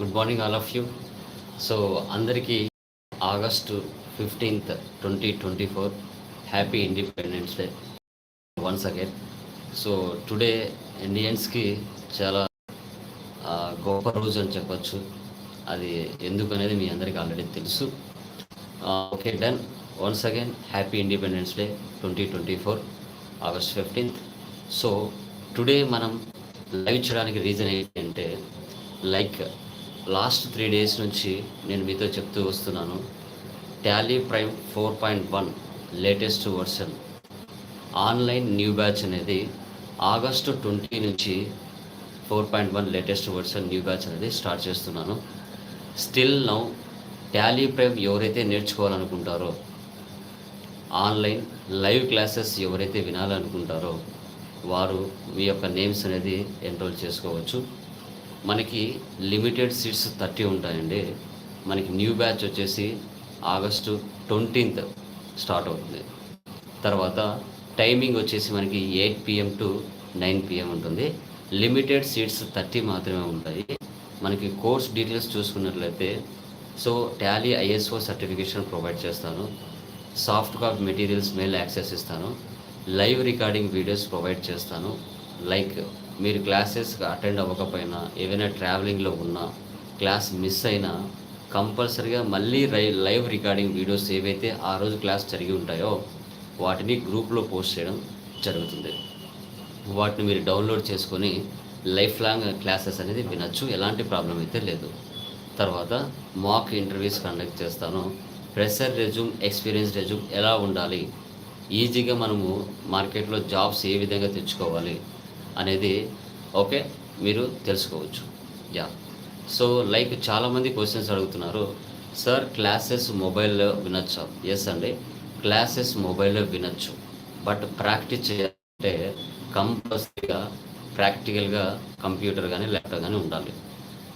Good morning all of you. So అందరికీ August fifteenth twenty twenty four happy independence day once again. So today ఇండియన్స్కి చాలా గొప్ప రోజు అని చెప్పచ్చు. అది ఎందుకు అనేది మీ అందరికీ ఆల్రెడీ తెలుసు. Okay done. Once again happy independence day twenty twenty four August fifteenth. So today మనం లైవ్ చేయడానికి రీజన్ ఏంటంటే లైక్ లాస్ట్ త్రీ డేస్ నుంచి నేను మీతో చెప్తూ వస్తున్నాను. Tally Prime four point one latest version. Online new batch అనేది ఆగస్టు ట్వంటీ నుంచి four point one latest version new batch అనేది స్టార్ట్ చేస్తున్నాను. స్టిల్ నౌ టాలీ ప్రైమ్ ఎవరైతే నేర్చుకోవాలనుకుంటారో ఆన్లైన్ లైవ్ క్లాసెస్ ఎవరైతే వినాలనుకుంటారో వారు మీ యొక్క నేమ్స్ అనేది ఎన్రోల్ చేసుకోవచ్చు. మనకి లిమిటెడ్ సీట్స్ థర్టీ ఉంటాయండి. మనకి న్యూ బ్యాచ్ వచ్చేసి ఆగస్టు ట్వంటీన్త్ స్టార్ట్ అవుతుంది. తర్వాత టైమింగ్ వచ్చేసి మనకి eight PM to nine PM ఉంటుంది. లిమిటెడ్ సీట్స్ థర్టీ మాత్రమే ఉంటాయి. మనకి కోర్స్ డీటెయిల్స్ చూసుకున్నట్లయితే so Tally ISO certification provide చేస్తాను. Soft copy materials mail access ఇస్తాను. లైవ్ రికార్డింగ్ వీడియోస్ ప్రొవైడ్ చేస్తాను. లైక్ మీరు క్లాసెస్ అటెండ్ అవ్వకపోయినా ఏవైనా ట్రావెలింగ్లో ఉన్నా క్లాస్ మిస్ అయినా కంపల్సరీగా మళ్ళీ రై లైవ్ రికార్డింగ్ వీడియోస్ ఏవైతే ఆ రోజు క్లాస్ జరిగి ఉంటాయో వాటిని గ్రూప్లో పోస్ట్ చేయడం జరుగుతుంది. వాటిని మీరు డౌన్లోడ్ చేసుకొని లైఫ్ లాంగ్ క్లాసెస్ అనేది వినొచ్చు ఎలాంటి ప్రాబ్లం అయితే లేదు. తర్వాత మాక్ ఇంటర్వ్యూస్ కండక్ట్ చేస్తాను. ప్రెషర్ రెజ్యూమ్ ఎక్స్పీరియన్స్ రెజ్యూమ్ ఎలా ఉండాలి? ఈజీగా మనము మార్కెట్లో జాబ్స్ ఏ విధంగా తెచ్చుకోవాలి? అనేది ఓకే మీరు తెలుసుకోవచ్చు. యా. సో లైక్ చాలామంది క్వశ్చన్స్ అడుగుతున్నారు సార్ క్లాసెస్ మొబైల్లో వినొచ్చా? ఎస్ అండి క్లాసెస్ మొబైల్లో వినొచ్చు. బట్ ప్రాక్టీస్ చేయాలంటే కంపల్సరీగా ప్రాక్టికల్గా కంప్యూటర్ కానీ ల్యాప్టాప్ కానీ ఉండాలి.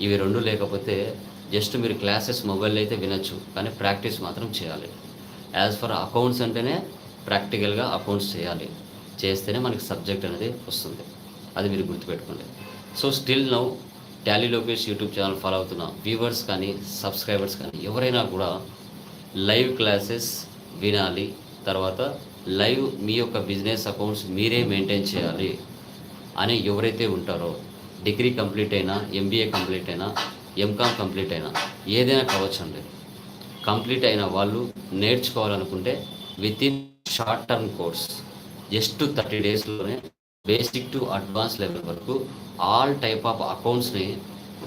ఇవి రెండు లేకపోతే జస్ట్ మీరు క్లాసెస్ మొబైల్ అయితే వినొచ్చు కానీ ప్రాక్టీస్ మాత్రం చేయాలి. యాజ్ ఫర్ అకౌంట్స్ అంటేనే ప్రాక్టికల్గా అకౌంట్స్ చేయాలి. చేస్తేనే మనకి సబ్జెక్ట్ అనేది వస్తుంది. అది మీరు గుర్తుపెట్టుకోండి. So still now Tally Lokesh YouTube channel follow అవుతున్న వ్యూవర్స్ కానీ సబ్స్క్రైబర్స్ కానీ ఎవరైనా కూడా లైవ్ క్లాసెస్ వినాలి. తర్వాత లైవ్ మీ యొక్క బిజినెస్ అకౌంట్స్ మీరే మెయింటైన్ చేయాలి అని ఎవరైతే ఉంటారో డిగ్రీ కంప్లీట్ అయినా ఎంబీఏ కంప్లీట్ అయినా ఎంకామ్ కంప్లీట్ అయినా ఏదైనా కావచ్చండి. కంప్లీట్ అయిన వాళ్ళు నేర్చుకోవాలనుకుంటే with in short term course just thirty డేస్లోనే బేసిక్ టు అడ్వాన్స్ లెవెల్ వరకు ఆల్ టైప్ ఆఫ్ అకౌంట్స్ని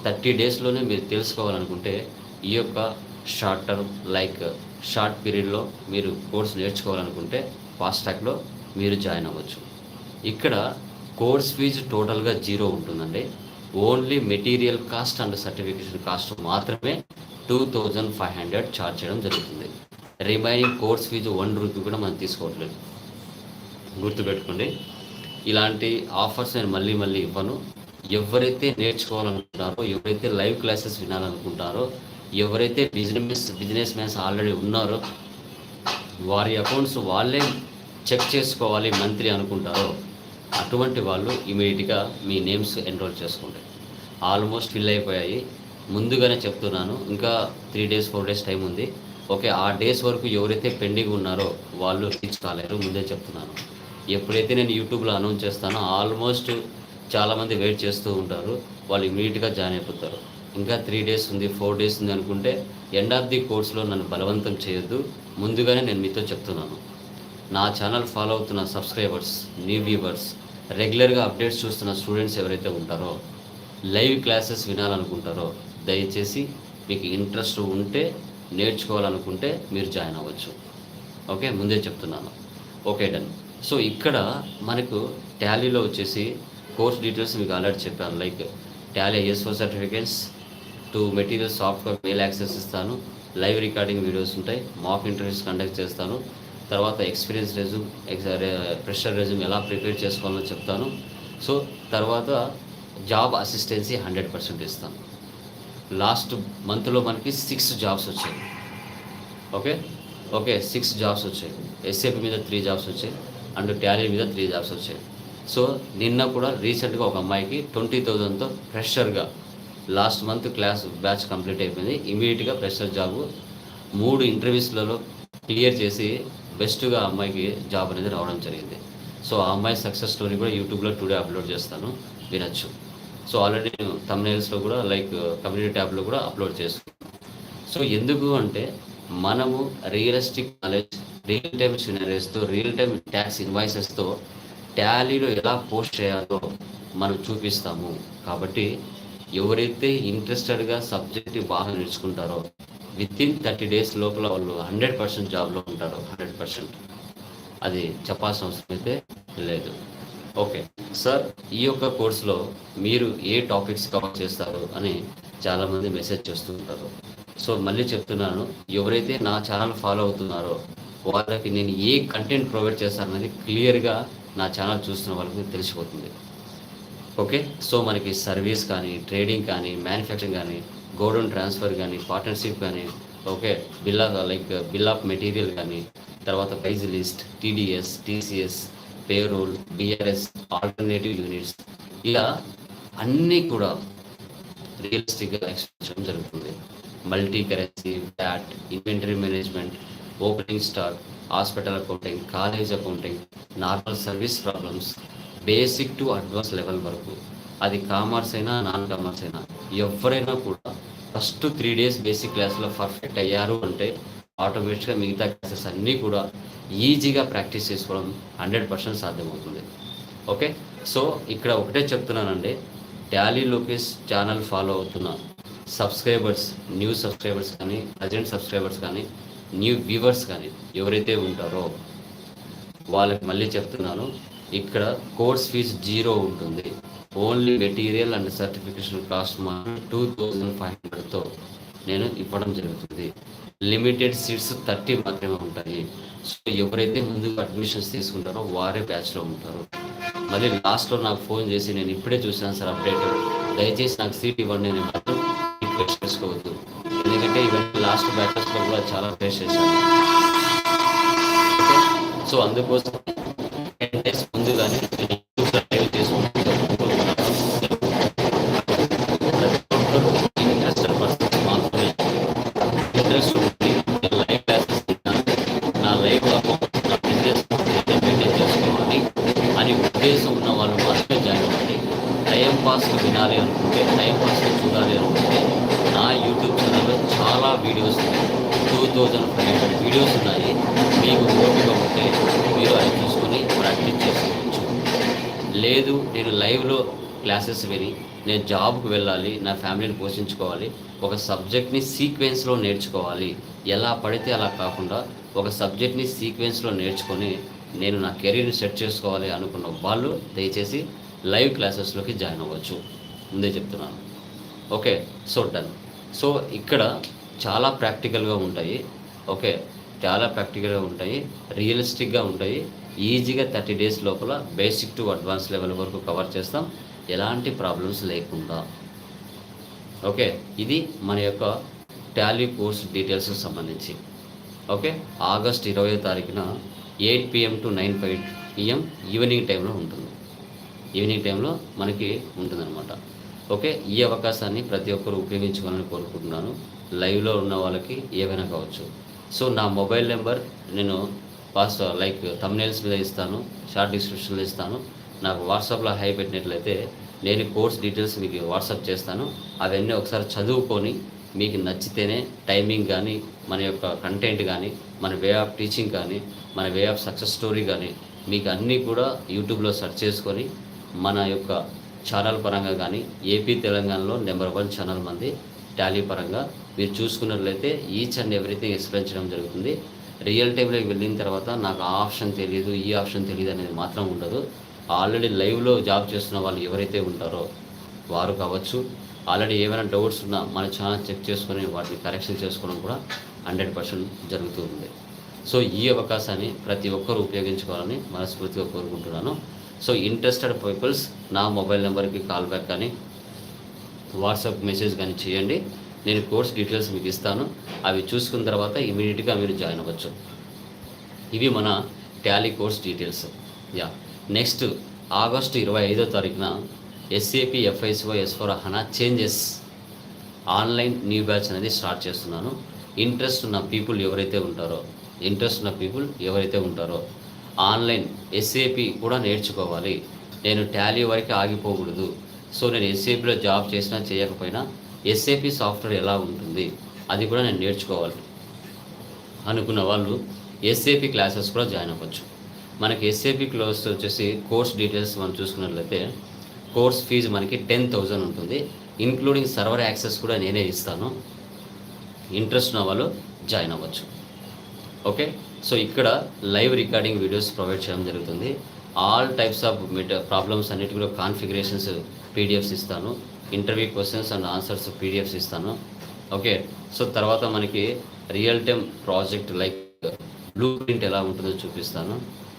థర్టీ డేస్లోనే మీరు తెలుసుకోవాలనుకుంటే ఈ యొక్క షార్ట్ టర్మ్ లైక్ షార్ట్ పీరియడ్లో మీరు కోర్స్ నేర్చుకోవాలనుకుంటే ఫాస్ట్ ట్రాక్లో మీరు జాయిన్ అవ్వచ్చు. ఇక్కడ కోర్స్ ఫీజు టోటల్గా జీరో ఉంటుందండి. Only material cost and certification cost మాత్రమే two thousand five hundred charge చేయడం జరుగుతుంది. Remaining course fee one rupee కూడా మనం తీసుకోవట్లేదు. గుర్తుపెట్టుకోండి. ఇలాంటి ఆఫర్స్ నేను మళ్ళీ మళ్ళీ ఇవ్వను. ఎవరైతే నేర్చుకోవాలనుకుంటారో ఎవరైతే లైవ్ క్లాసెస్ వినాలనుకుంటారో ఎవరైతే బిజినెస్ బిజినెస్ మ్యాన్స్ ఆల్రెడీ ఉన్నారో వారి అకౌంట్స్ వాళ్ళే చెక్ చేసుకోవాలి మంత్లీ అనుకుంటారో అటువంటి వాళ్ళు ఇమీడియట్గా మీ నేమ్స్ ఎన్రోల్ చేసుకోండి. ఆల్మోస్ట్ ఫిల్ అయిపోయాయి. ముందుగానే చెప్తున్నాను ఇంకా three days four days time ఉంది. ఓకే ఆ డేస్ వరకు ఎవరైతే పెండింగ్ ఉన్నారో వాళ్ళు రీచ్ కాలేరు. ముందే చెప్తున్నాను. ఎప్పుడైతే నేను యూట్యూబ్లో అనౌన్స్ చేస్తానో ఆల్మోస్ట్ చాలామంది వెయిట్ చేస్తూ ఉంటారు. వాళ్ళు ఇమీడియట్గా జాయిన్ అయిపోతారు. ఇంకా త్రీ డేస్ ఉంది ఫోర్ డేస్ ఉంది అనుకుంటే ఎండ్ ఆఫ్ ది కోర్స్లో నన్ను బలవంతం చేయొద్దు. ముందుగానే నేను మీతో చెప్తున్నాను. నా ఛానల్ ఫాలో అవుతున్న సబ్స్క్రైబర్స్ న్యూ వ్యూవర్స్ రెగ్యులర్గా అప్డేట్స్ చూస్తున్న స్టూడెంట్స్ ఎవరైతే ఉంటారో లైవ్ క్లాసెస్ వినాలనుకుంటారో దయచేసి మీకు ఇంట్రెస్ట్ ఉంటే నేర్చుకోవాలనుకుంటే మీరు జాయిన్ అవ్వచ్చు. ఓకే ముందే చెప్తున్నాను. Okay done. సో ఇక్కడ మనకు టాలీలో వచ్చేసి కోర్స్ డీటెయిల్స్ మీకు ఆల్రెడీ చెప్పాను. Like Tally ISO certificates to material software mail access ఇస్తాను. లైవ్ రికార్డింగ్ వీడియోస్ ఉంటాయి. మాక్ ఇంటర్వ్యూస్ కండక్ట్ చేస్తాను. తర్వాత experience resume ex fresher resume ఎలా ప్రిపేర్ చేసుకోవాలో చెప్తాను. సో తర్వాత జాబ్ అసిస్టెన్సీ హండ్రెడ్ పర్సెంట్ ఇస్తాను. లాస్ట్ మంత్లో మనకి సిక్స్ జాబ్స్ వచ్చాయి. ఓకే? ఓకే సిక్స్ జాబ్స్ వచ్చాయి. ఎస్ఏపీ మీద త్రీ జాబ్స్ వచ్చాయి. అండ్ ట్యాలీ మీద త్రీ జాబ్స్ వచ్చాయి. సో నిన్న కూడా రీసెంట్గా ఒక అమ్మాయికి ట్వంటీ థౌజండ్తో ఫ్రెషర్గా last month class batch complete అయిపోయింది. ఇమీడియట్గా ఫ్రెషర్ జాబ్ మూడు ఇంటర్వ్యూస్లలో క్లియర్ చేసి బెస్ట్గా అమ్మాయికి జాబ్ అనేది రావడం జరిగింది. సో ఆ అమ్మాయి సక్సెస్ స్టోరీ కూడా యూట్యూబ్లో టుడే అప్లోడ్ చేస్తాను. వినొచ్చు. సో ఆల్రెడీ నేను తమ్నేల్స్లో కూడా లైక్ కమ్యూనిటీ ట్యాబ్లో కూడా అప్లోడ్ చేస్తున్నాను. సో ఎందుకు అంటే మనము రియలిస్టిక్ నాలెడ్జ్ రియల్ టైమ్ సినారీస్తో రియల్ టైమ్ ట్యాక్స్ ఇన్వాయిసెస్తో ట్యాలీలో ఎలా పోస్ట్ చేయాలో మనం చూపిస్తాము. కాబట్టి ఎవరైతే ఇంట్రెస్టెడ్గా సబ్జెక్ట్ బాగా నేర్చుకుంటారో విత్ ఇన్ థర్టీ డేస్ లోపల వాళ్ళు హండ్రెడ్ పర్సెంట్ జాబ్లో ఉంటారు. హండ్రెడ్ పర్సెంట్ అది చెప్పాల్సిన అవసరం అయితే లేదు. ఓకే సార్ ఈ యొక్క కోర్సులో మీరు ఏ టాపిక్స్ కవర్ చేస్తారు అని చాలామంది మెసేజ్ చేస్తుంటారు. సో మళ్ళీ చెప్తున్నాను ఎవరైతే నా ఛానల్ ఫాలో అవుతున్నారో వాళ్ళకి నేను ఏ కంటెంట్ ప్రొవైడ్ చేస్తాననేది క్లియర్గా నా ఛానల్ చూస్తున్న వాళ్ళకి తెలిసిపోతుంది. ఓకే సో మనకి సర్వీస్ కానీ ట్రేడింగ్ కానీ మ్యానుఫ్యాక్చరింగ్ కానీ గోడౌన్ ట్రాన్స్ఫర్ కానీ పార్ట్నర్షిప్ కానీ okay bill of like bill of material కానీ తర్వాత price list TDS TCS payroll BRS alternative units ఇలా అన్నీ కూడా రియలిస్టిక్గా ఎక్స్ప్లెయిన్ చేయడం జరుగుతుంది. Multi currency VAT inventory management opening stock hospital accounting college accounting normal service problems basic to advance level వరకు. అది కామర్స్ అయినా నాన్ కామర్స్ అయినా ఎవరైనా కూడా ఫస్ట్ త్రీ డేస్ బేసిక్ క్లాస్లో పర్ఫెక్ట్ అయ్యారు అంటే ఆటోమేటిక్గా మిగతా క్లాసెస్ అన్నీ కూడా ఈజీగా ప్రాక్టీస్ చేసుకోవడం హండ్రెడ్ పర్సెంట్ సాధ్యమవుతుంది. ఓకే? సో ఇక్కడ ఒకటే చెప్తున్నానండి. ట్యాలీ లోకేష్ ఛానల్ ఫాలో అవుతున్న సబ్స్క్రైబర్స్ న్యూ సబ్స్క్రైబర్స్ కానీ ప్రజెంట్ సబ్స్క్రైబర్స్ కానీ న్యూ వ్యూవర్స్ కానీ ఎవరైతే ఉంటారో వాళ్ళకి మళ్ళీ చెప్తున్నాను ఇక్కడ కోర్స్ ఫీజు జీరో ఉంటుంది. Only material and certification cost మాత్రం టూ థౌజండ్ ఫైవ్ హండ్రెడ్తో నేను ఇవ్వడం జరుగుతుంది. లిమిటెడ్ సీట్స్ థర్టీ మాత్రమే ఉంటాయి. సో ఎవరైతే ముందుగా అడ్మిషన్స్ తీసుకుంటారో వారే బ్యాచ్లో ఉంటారు. మళ్ళీ లాస్ట్లో నాకు ఫోన్ చేసి నేను ఇప్పుడే చూసాను సార్ అప్డేట్. దయచేసి నాకు సీట్ ఇవ్వండి అని మాత్రం రిక్వెస్ట్ చేసుకోవద్దు. ఎందుకంటే ఇవన్నీ లాస్ట్ బ్యాచెస్లో కూడా చాలా ఫేస్ చేశాను సో అందుకోసం టెన్ డేస్ ముందు కానీ లైవ్ మాత్రమే ఇంట్రెస్ట్ లైవ్ క్లాసెస్ నా లైవ్ అకౌంట్ నా బిజినెస్ మెయింటైన్ చేసుకోవాలి అని ఉద్దేశం ఉన్న వాళ్ళు మాత్రమే జాయిన్ అవ్వండి టైం పాస్ వినాలి అనుకుంటే టైం పాస్ చూడాలి అనుకుంటే నా యూట్యూబ్ ఛానల్ చాలా videos two thousand five hundred videos ఉన్నాయి. మీకు ఓపిక ఉంటే మీరు అవి చూసుకొని ప్రాక్టీస్ చేసుకోవచ్చు. లేదు నేను లైవ్లో క్లాసెస్ విని నేను జాబ్కి వెళ్ళాలి నా ఫ్యామిలీని పోషించుకోవాలి ఒక సబ్జెక్ట్ని సీక్వెన్స్లో నేర్చుకోవాలి. ఎలా పడితే అలా కాకుండా ఒక సబ్జెక్ట్ని సీక్వెన్స్లో నేర్చుకొని నేను నా కెరీర్ని సెట్ చేసుకోవాలి అనుకున్న వాళ్ళు దయచేసి లైవ్ క్లాసెస్లోకి జాయిన్ అవ్వచ్చు. ముందే చెప్తున్నాను. ఓకే సో డన్ సో ఇక్కడ చాలా ప్రాక్టికల్గా ఉంటాయి. ఓకే. చాలా ప్రాక్టికల్గా ఉంటాయి. రియలిస్టిక్గా ఉంటాయి. ఈజీగా థర్టీ డేస్ లోపల బేసిక్ టు అడ్వాన్స్ లెవెల్ వరకు కవర్ చేస్తాం. ఎలాంటి ప్రాబ్లమ్స్ లేకుండా. ఓకే. ఇది మన యొక్క టాలీ కోర్స్ డీటెయిల్స్కి సంబంధించి. ఓకే. ఆగస్ట్ ఇరవై తారీఖున eight PM to nine five PM evening టైంలో ఉంటుంది. ఈవినింగ్ టైంలో మనకి ఉంటుందన్నమాట. ఓకే ఈ అవకాశాన్ని ప్రతి ఒక్కరు ఉపయోగించుకోవాలని కోరుకుంటున్నాను. లైవ్లో ఉన్న వాళ్ళకి ఏవైనా కావచ్చు. సో నా మొబైల్ నెంబర్ నేను పాస్ లైక్ తమ్నేల్స్ మీద ఇస్తాను షార్ట్ డిస్క్రిప్షన్లో ఇస్తాను. నాకు వాట్సాప్లో హై పెట్టినట్లయితే నేను కోర్స్ డీటెయిల్స్ మీకు వాట్సాప్ చేస్తాను. అవన్నీ ఒకసారి చదువుకొని మీకు నచ్చితేనే టైమింగ్ కానీ మన యొక్క కంటెంట్ కానీ మన వే ఆఫ్ టీచింగ్ కానీ మన వే ఆఫ్ సక్సెస్ స్టోరీ కానీ మీకు అన్నీ కూడా యూట్యూబ్లో సెర్చ్ చేసుకొని మన యొక్క ఛానల్ పరంగా కానీ ఏపీ తెలంగాణలో నెంబర్ వన్ ఛానల్ మంది టాలీ పరంగా. మీరు చూసుకున్నట్లయితే ఈచ్ అండ్ ఎవ్రీథింగ్ ఎక్స్ప్లెయిన్ చేయడం జరుగుతుంది. రియల్ టైంలోకి వెళ్ళిన తర్వాత నాకు ఆ ఆప్షన్ తెలియదు ఈ ఆప్షన్ తెలియదు అనేది మాత్రం ఉండదు. ఆల్రెడీ లైవ్లో జాబ్ చేస్తున్న వాళ్ళు ఎవరైతే ఉంటారో వారు కావచ్చు ఆల్రెడీ ఏమైనా డౌట్స్ ఉన్నా మన ఛానల్ చెక్ చేసుకొని వాటిని కరెక్షన్ చేసుకోవడం కూడా హండ్రెడ్ పర్సెంట్ జరుగుతూ ఉంది సో ఈ అవకాశాన్ని ప్రతి ఒక్కరూ ఉపయోగించుకోవాలని మనస్ఫూర్తిగా కోరుకుంటున్నాను. సో ఇంట్రెస్టెడ్ పీపుల్స్ నా మొబైల్ నెంబర్కి కాల్ బ్యాక్ కానీ వాట్సాప్ మెసేజ్ కానీ చేయండి. నేను కోర్స్ డీటెయిల్స్ మీకు ఇస్తాను. అవి చూసుకున్న తర్వాత ఇమీడియట్గా మీరు జాయిన్ అవ్వచ్చు. ఇవి మన Tally course details yeah next August ఇరవై ఐదో తారీఖున SAP FICO S four HANA changes online new batch అనేది స్టార్ట్ చేస్తున్నాను. ఇంట్రెస్ట్ ఉన్న పీపుల్ ఎవరైతే ఉంటారో ఇంట్రెస్ట్ ఉన్న పీపుల్ ఎవరైతే ఉంటారో ఆన్లైన్ ఎస్ఏపి కూడా నేర్చుకోవాలి. నేను టాలీ వరకు ఆగిపోకూడదు. సో నేను ఎస్ఏపిలో జాబ్ చేసినా చేయకపోయినా ఎస్ఏపి సాఫ్ట్వేర్ ఎలా ఉంటుంది అది కూడా నేను నేర్చుకోవాలి. అనుకున్న వాళ్ళు ఎస్ఏపి క్లాసెస్ కూడా జాయిన్ అవ్వచ్చు. మనకి ఎస్ఏపి క్లాస్ వచ్చేసి కోర్స్ డీటెయిల్స్ మనం చూసుకున్నట్లయితే కోర్స్ ఫీజు మనకి టెన్ థౌజండ్ ఉంటుంది. ఇంక్లూడింగ్ సర్వర్ యాక్సెస్ కూడా నేనే ఇస్తాను. ఇంట్రెస్ట్ ఉన్న వాళ్ళు జాయిన్ అవ్వచ్చు. ఓకే? సో ఇక్కడ లైవ్ రికార్డింగ్ వీడియోస్ ప్రొవైడ్ చేయడం జరుగుతుంది. All types of meta problems అన్నిటి కూడా కాన్ఫిగరేషన్స్ పీడిఎఫ్స్ ఇస్తాను. Interview questions and answers PDFs ఇస్తాను. ఓకే సో తర్వాత మనకి real time project like blue print ఎలా ఉంటుందో చూపిస్తాను.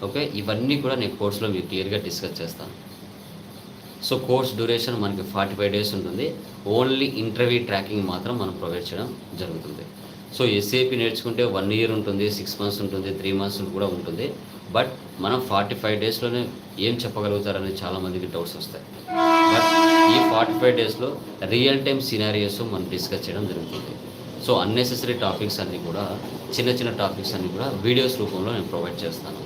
ఓకే ఇవన్నీ కూడా నేను కోర్సులో మీకు క్లియర్గా డిస్కస్ చేస్తాను. సో కోర్స్ డ్యూరేషన్ మనకి ఫార్టీ ఫైవ్ డేస్ ఉంటుంది. ఓన్లీ ఇంటర్వ్యూ ట్రాకింగ్ మాత్రం మనం ప్రొవైడ్ చేయడం జరుగుతుంది. సో ఎస్ఏపి నేర్చుకుంటే వన్ ఇయర్ ఉంటుంది సిక్స్ మంత్స్ ఉంటుంది త్రీ మంత్స్ కూడా ఉంటుంది. బట్ మనం ఫార్టీ ఫైవ్ డేస్లోనే ఏం చెప్పగలుగుతారని చాలామందికి డౌట్స్ వస్తాయి. బట్ ఈ ఫార్టీ ఫైవ్ డేస్లో రియల్ టైమ్ సినారియోస్ మనం డిస్కస్ చేయడం జరుగుతుంది. సో అన్నెసెసరీ టాపిక్స్ అన్నీ కూడా చిన్న చిన్న టాపిక్స్ అన్నీ కూడా వీడియోస్ రూపంలో నేను ప్రొవైడ్ చేస్తాను.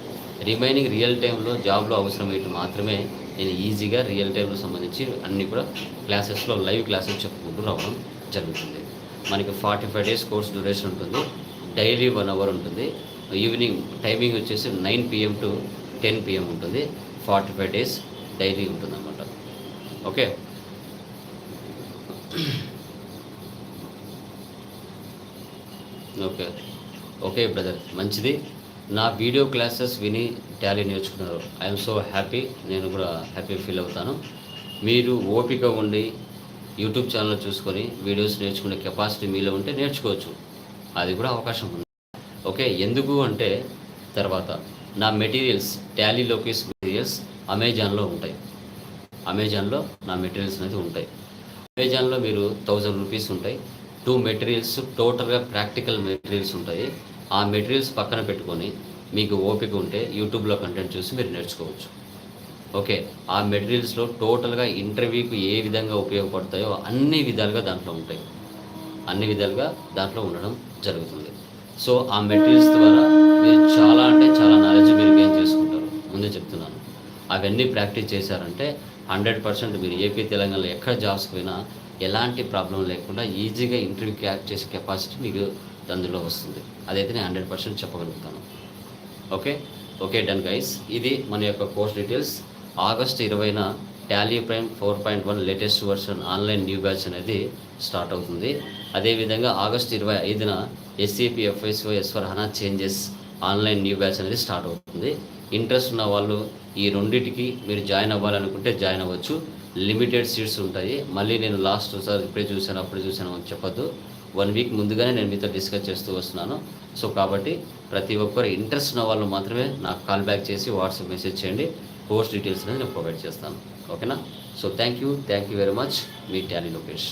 రిమైనింగ్ రియల్ టైంలో జాబ్లో అవసరమైతే మాత్రమే నేను ఈజీగా రియల్ టైంలో సంబంధించి అన్నీ కూడా క్లాసెస్లో లైవ్ క్లాసెస్ చెప్పుకుంటూ రావడం జరుగుతుంది. మనకి forty five days course duration ఉంటుంది. డైలీ వన్ అవర్ ఉంటుంది. ఈవినింగ్ టైమింగ్ వచ్చేసి nine PM to ten PM ఉంటుంది ఫార్టీ ఫైవ్ డేస్ డైలీ ఉంటుంది అన్నమాట ఓకే ఓకే ఓకే బ్రదర్ మంచిది. నా వీడియో క్లాసెస్ విని టాలీ నేర్చుకున్నారు. ఐఎమ్ సో హ్యాపీ నేను కూడా హ్యాపీ ఫీల్ అవుతాను. మీరు ఓపిక ఉండి యూట్యూబ్ ఛానల్ చూసుకొని వీడియోస్ నేర్చుకునే కెపాసిటీ మీలో ఉంటే నేర్చుకోవచ్చు. అది కూడా అవకాశం ఉంది. ఓకే ఎందుకు అంటే తర్వాత నా మెటీరియల్స్ టాలీ లోకేస్ మెటీరియల్స్ అమెజాన్లో ఉంటాయి. అమెజాన్లో నా మెటీరియల్స్ అనేది ఉంటాయి. అమెజాన్లో మీరు థౌజండ్ రూపీస్ ఉంటాయి. టూ మెటీరియల్స్ టోటల్గా ప్రాక్టికల్ మెటీరియల్స్ ఉంటాయి. ఆ మెటీరియల్స్ పక్కన పెట్టుకొని మీకు ఓపిక ఉంటే యూట్యూబ్లో కంటెంట్ చూసి మీరు నేర్చుకోవచ్చు. ఓకే ఆ మెటీరియల్స్లో టోటల్గా ఇంటర్వ్యూకి ఏ విధంగా ఉపయోగపడతాయో అన్ని విధాలుగా దాంట్లో ఉంటాయి. అన్ని విధాలుగా దాంట్లో ఉండడం జరుగుతుంది. సో ఆ మెటీరియల్స్ ద్వారా మీరు చాలా అంటే చాలా నాలెడ్జ్ మీరు గెయిన్ చేసుకుంటారు. ముందే చెప్తున్నాను. అవన్నీ ప్రాక్టీస్ చేశారంటే హండ్రెడ్ పర్సెంట్ మీరు ఏపీ తెలంగాణలో ఎక్కడ జాబ్స్కి పోయినా ఎలాంటి ప్రాబ్లం లేకుండా ఈజీగా ఇంటర్వ్యూ క్యాప్ చేసే కెపాసిటీ మీకు అందులో వస్తుంది. అదైతే నేను హండ్రెడ్ పర్సెంట్ చెప్పగలుగుతాను. ఓకే? ఓకే డన్ గైస్ ఇది మన యొక్క కోర్స్ డీటెయిల్స్. ఆగస్ట్ ఇరవైన Tally Prime four point one latest version online new batch అనేది స్టార్ట్ అవుతుంది. అదేవిధంగా ఆగస్ట్ ఇరవై ఐదున SAP FICO S four HANA changes online new batch అనేది స్టార్ట్ అవుతుంది. ఇంట్రెస్ట్ ఉన్న వాళ్ళు ఈ రెండింటికి మీరు జాయిన్ అవ్వాలనుకుంటే జాయిన్ అవ్వచ్చు. లిమిటెడ్ సీట్స్ ఉంటాయి. మళ్ళీ నేను లాస్ట్ సార్ ఇప్పుడే చూశాను అప్పుడే చూశాను అని చెప్పొద్దు. వన్ వీక్ ముందుగానే నేను మీతో డిస్కస్ చేస్తూ వస్తున్నాను. సో కాబట్టి ప్రతి ఒక్కరు ఇంట్రెస్ట్ ఉన్న వాళ్ళు మాత్రమే నాకు కాల్ బ్యాక్ చేసి వాట్సాప్ మెసేజ్ చేయండి. కోర్స్ డీటెయిల్స్ అనేది నేను ప్రొవైడ్ చేస్తాను. ఓకేనా so thank you thank you very much me tally Lokesh.